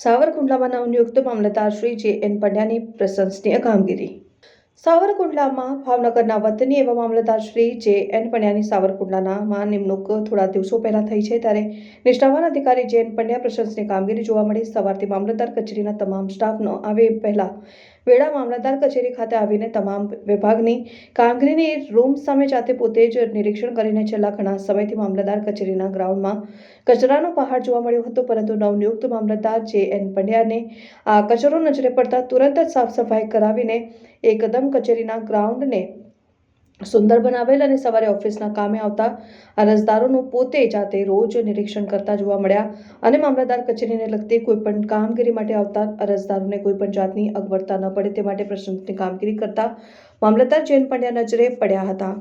સાવરકુંડલામાં નવનિયુક્ત મામલતદાર શ્રી જે એન પંડ્યાની પ્રશંસનીય કામગીરી. સાવરકુંડલામાં ભાવનગરના વતની એવા મામલતદાર શ્રી જે એન પંડ્યાની સાવરકુંડલાનામાં નિમણૂક થોડા દિવસો પહેલા થઈ છે ત્યારે નિષ્ઠાવાન અધિકારી જે એન પંડ્યા પ્રશંસની કામગીરી જોવા મળી. સવારથી મામલતદાર કચેરીના તમામ સ્ટાફનો આવે પહેલા વેળા મામલતદાર કચેરી ખાતે આવીને તમામ વિભાગની કામગીરીની રૂમ સામે જાતે પોતે જ નિરીક્ષણ કરીને છેલ્લા ઘણા સમયથી મામલતદાર કચેરીના ગ્રાઉન્ડમાં કચરાનો પહાડ જોવા મળ્યો હતો, પરંતુ નવનિયુક્ત મામલતદાર જે એન પંડ્યાને આ કચરો નજરે પડતા તુરંત જ સાફ સફાઈ કરાવીને એકદમ કચેરીના ગ્રાઉન્ડને સુંદર બનાવેલ અને સવારે ઓફિસના કામે આવતા અરજદારોનું પોતે જાતે રોજ નિરીક્ષણ કરતા જોવા મળ્યા અને મામલતદાર કચેરીને લગતી કોઈ પણ કામગીરી માટે આવતા અરજદારોને કોઈપણ જાતની અગવડતા ન પડે તે માટે પ્રશંસની કામગીરી કરતા મામલતદાર જૈન પંડ્યા નજરે પડ્યા હતા.